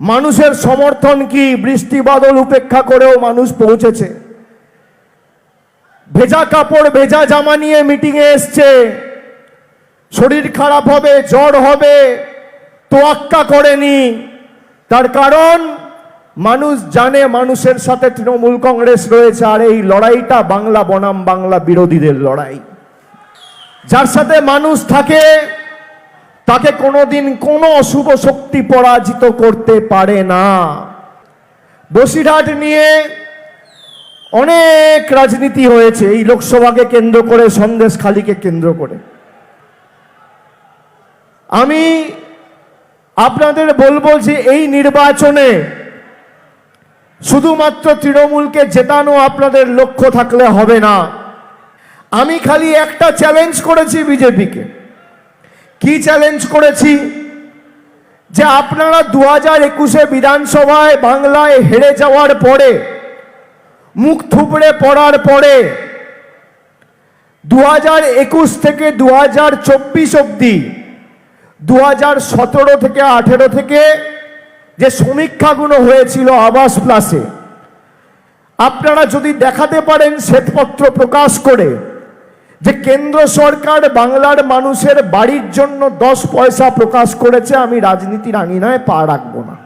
মানুষের সমর্থন কি? বৃষ্টি বাদল উপেক্ষা করেও মানুষ পৌঁছেছে। ভেজা কাপড়, ভেজা জামা নিয়ে মিটিংয়ে এসছে। শরীর খারাপ হবে, জ্বর হবে, তোয়াক্কা করেনি। তার কারণ, মানুষ জানে মানুষের সাথে তৃণমূল কংগ্রেস রয়েছে আর এই লড়াইটা বাংলা বনাম বাংলা বিরোধীদের লড়াই। যার সাথে মানুষ থাকে তাকে কোনোদিন কোনো অশুভ শক্তি পরাজিত করতে পারে না। বসিরহাট নিয়ে অনেক রাজনীতি হয়েছে, এই লোকসভাকে কেন্দ্র করে সন্দেশখালীকে কেন্দ্র করে। আমি আপনাদের বলব যে এই নির্বাচনে শুধুমাত্র তৃণমূলকে জেতানো আপনাদের লক্ষ্য থাকলে হবে না। আমি খালি একটা চ্যালেঞ্জ করেছি বিজেপিকে। কি চ্যালেঞ্জ করেছি? যে আপনারা দু হাজার একুশে বিধানসভায় বাংলায় হেরে যাওয়ার পরে, মুখ থুবড়ে পড়ার পরে দু হাজার একুশ থেকে দু হাজার চব্বিশ অব্দি দু হাজার সতেরো থেকে আঠেরো থেকে যে সমীক্ষাগুলো হয়েছিল আবাস প্লাসে, আপনারা যদি দেখাতে পারেন শ্বেতপত্র প্রকাশ করে যে কেন্দ্র সরকার বাংলার মানুষের বাড়ির জন্য দশ পয়সা প্রকাশ করেছে, আমি রাজনীতির আঙিনায় পা রাখব না।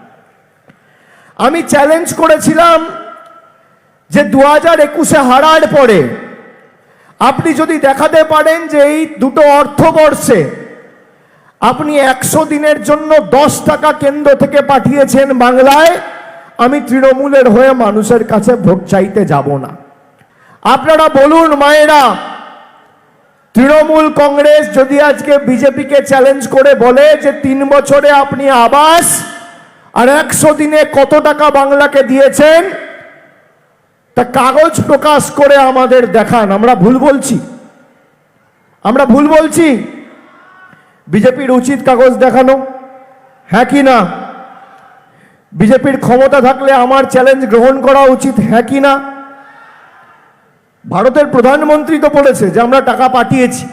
আমি চ্যালেঞ্জ করেছিলাম যে দু হাজার একুশে হারার পরে আপনি যদি দেখাতে পারেন যে এই দুটো অর্থবর্ষে আপনি একশো দিনের জন্য দশ টাকা কেন্দ্র থেকে পাঠিয়েছেন বাংলায়, আমি তৃণমূলের হয়ে মানুষের কাছে ভোট চাইতে যাব না। আপনারা বলুন, মায়েরা তৃণমূল কংগ্রেস যদি আজকে বিজেপিকে চ্যালেঞ্জ করে বলে যে তিন বছরে আপনি আবাস আর একশো দিনে কত টাকা বাংলাকে দিয়েছেন, তা কাগজ প্রকাশ করে আমাদের দেখান। আমরা ভুল বলছি। আমরা ভুল বলছি? বিজেপির উচিত কাগজ দেখানো। হ্যাঁ কি না? বিজেপির ক্ষমতা থাকলে আমার চ্যালেঞ্জ গ্রহণ করা উচিত। হ্যাঁ কি না? ভারতের প্রধানমন্ত্রী তো বলেছে যে আমরা টাকা পাঠিয়েছি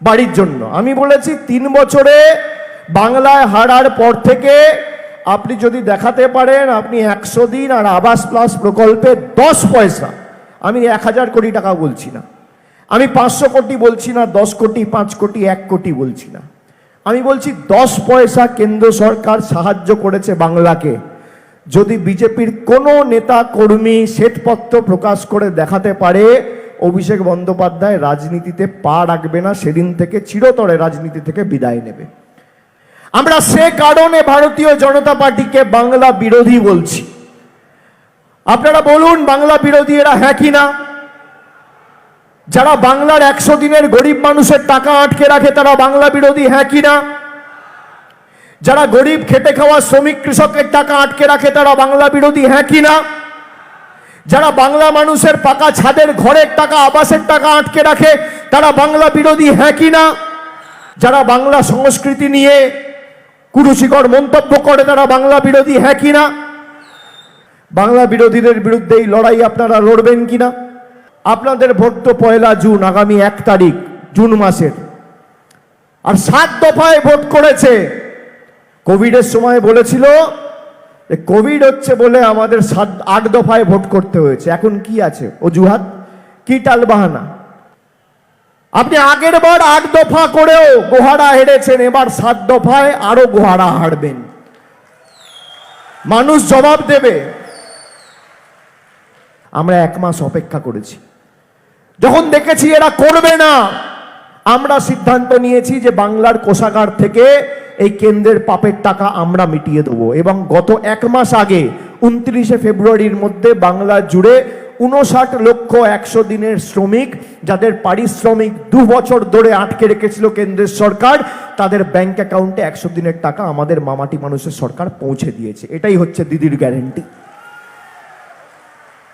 বাড়ির জন্য। আমি বলেছি তিন বছরে বাংলায় হারার পর থেকে আপনি যদি দেখাতে পারেন, আপনি একশো দিন আর আবাস প্লাস প্রকল্পে দশ পয়সা। আমি এক হাজার কোটি টাকা বলছি না। আমি পাঁচশো কোটি বলছি না, দশ কোটি, পাঁচ কোটি, এক কোটি বলছি না। আমি বলছি দশ পয়সা কেন্দ্র সরকার সাহায্য করেছে বাংলাকে। যদি বিজেপির কোনো নেতা কর্মী শ্বেতপত্র প্রকাশ করে দেখাতে পারে অভিষেক বন্দ্যোপাধ্যায় রাজনীতিতে পা রাখবে না, সেদিন থেকে চিরতরে রাজনীতি থেকে বিদায় নেবে। আমরা সে কারণে ভারতীয় জনতা পার্টিকে বাংলা বিরোধী বলছি। আপনারা বলুন, বাংলা বিরোধী এরা হ্যাঁ কি না? যারা বাংলার একশো দিনের গরিব মানুষের টাকা আটকে রাখে, তারা বাংলা বিরোধী হ্যাঁ কি না? যারা গরিব খেটে খাওয়া শ্রমিক কৃষকের টাকা আটকে রাখে, তারা বাংলা বিরোধী হ্যাঁ কি না? যারা বাংলা মানুষের পাকা ছাদের ঘরের টাকা, আবাসের টাকা আটকে রাখে, তারা বাংলা বিরোধী হ্যাঁ কি না? যারা বাংলা সংস্কৃতি নিয়ে কুরুচিকর মন্তব্য করে, তারা বাংলা বিরোধী হ্যাঁ কি না? বাংলা বিরোধীদের বিরুদ্ধে এই লড়াই আপনারা লড়বেন কি না? আপনাদের ভোট তো পয়লা জুন, আগামী এক তারিখ, জুন মাসের। আর সাত দফায় ভোট করেছে। কোভিডের সময় বলেছিল কোভিড হচ্ছে বলে আমাদের সাত, আট দফায় ভোট করতে হয়েছে। এখন কি আছে? অজুহাত? কি টালবাহানা? আপনি আগের বার আট দফা করেও গোহারা হেরেছেন, এবার সাত দফায় আরও গোহারা হারবেন। মানুষ জবাব দেবে। আমরা এক মাস অপেক্ষা করেছি। যখন দেখেছি এরা করবে না, আমরা সিদ্ধান্ত নিয়েছি যে বাংলার কোষাগার থেকে এই কেন্দ্রের পাপের টাকা আমরা মিটিয়ে দেবো। এবং গত এক মাস আগে, উনত্রিশে ফেব্রুয়ারির মধ্যে বাংলা জুড়ে উনষাট লক্ষ একশো দিনের শ্রমিক, যাদের পারিশ্রমিক দু বছর ধরে আটকে রেখেছিল কেন্দ্রের সরকার, তাদের ব্যাংক অ্যাকাউন্টে একশো দিনের টাকা আমাদের মামাটি মানুষের সরকার পৌঁছে দিয়েছে। এটাই হচ্ছে দিদির গ্যারেন্টি